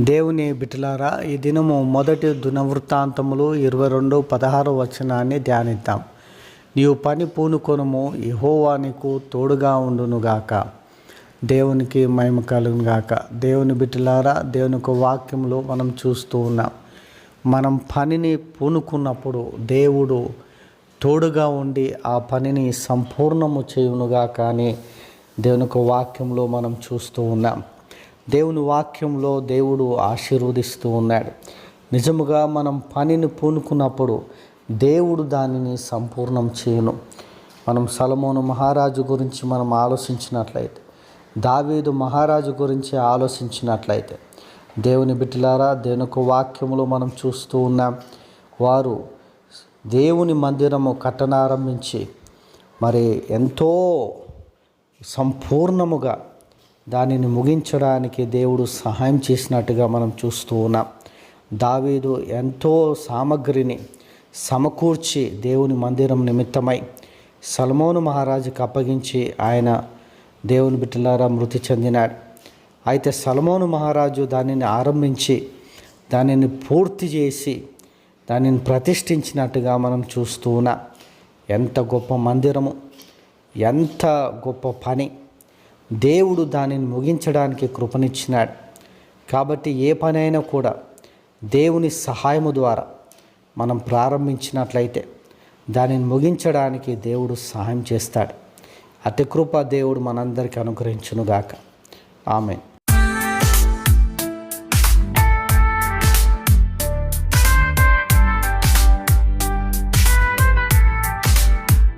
దేవుని బిటలారా ఈ దినము మొదటి దినవృత్తాంతములు ఇరవై రెండు పదహారు వచనాన్ని ధ్యానిద్దాం. నీవు పని పూనుకొనుము యెహోవా నీకు తోడుగా ఉండునుగాక. దేవునికి మహిమ కలుగునుగాక. దేవుని బిడ్డలారా దేవుని యొక్క వాక్యంలో మనం చూస్తూ ఉన్నాం. మనం పనిని పూనుకున్నప్పుడు దేవుడు తోడుగా ఉండి ఆ పనిని సంపూర్ణము చేయునుగా కానీ దేవుని యొక్క వాక్యంలో మనం చూస్తూ ఉన్నాం. దేవుని వాక్యంలో దేవుడు ఆశీర్వదిస్తూ ఉన్నాడు. నిజముగా మనం పనిని పూనుకున్నప్పుడు దేవుడు దానిని సంపూర్ణం చేయను. మనం సలమోను మహారాజు గురించి మనం ఆలోచించినట్లయితే దావీదు మహారాజు గురించి ఆలోచించినట్లయితే దేవుని బిడ్డలారా దేవుని యొక్క మనం చూస్తూ ఉన్నాం వారు దేవుని మందిరము కట్టనారంభించి మరి ఎంతో సంపూర్ణముగా దానిని ముగించడానికి దేవుడు సహాయం చేసినట్టుగా మనం చూస్తూ ఉన్నాం. దావీదు ఎంతో సామగ్రిని సమకూర్చి దేవుని మందిరం నిమిత్తమై సల్మోను మహారాజుకు అప్పగించి ఆయన దేవుని బిడ్డలారా మృతి చెందినాడు. అయితే సల్మోను మహారాజు దానిని ఆరంభించి దానిని పూర్తి చేసి దానిని ప్రతిష్ఠించినట్టుగా మనం చూస్తూ ఉన్నాం. ఎంత గొప్ప మందిరము ఎంత గొప్ప పని దేవుడు దానిని ముగించడానికి కృపనిచ్చినాడు. కాబట్టి ఏ పనైనా కూడా దేవుని సహాయము ద్వారా మనం ప్రారంభించినట్లయితే దానిని ముగించడానికి దేవుడు సహాయం చేస్తాడు. అతి కృప దేవుడు మనందరికీ అనుగ్రహించునుగాక. ఆమె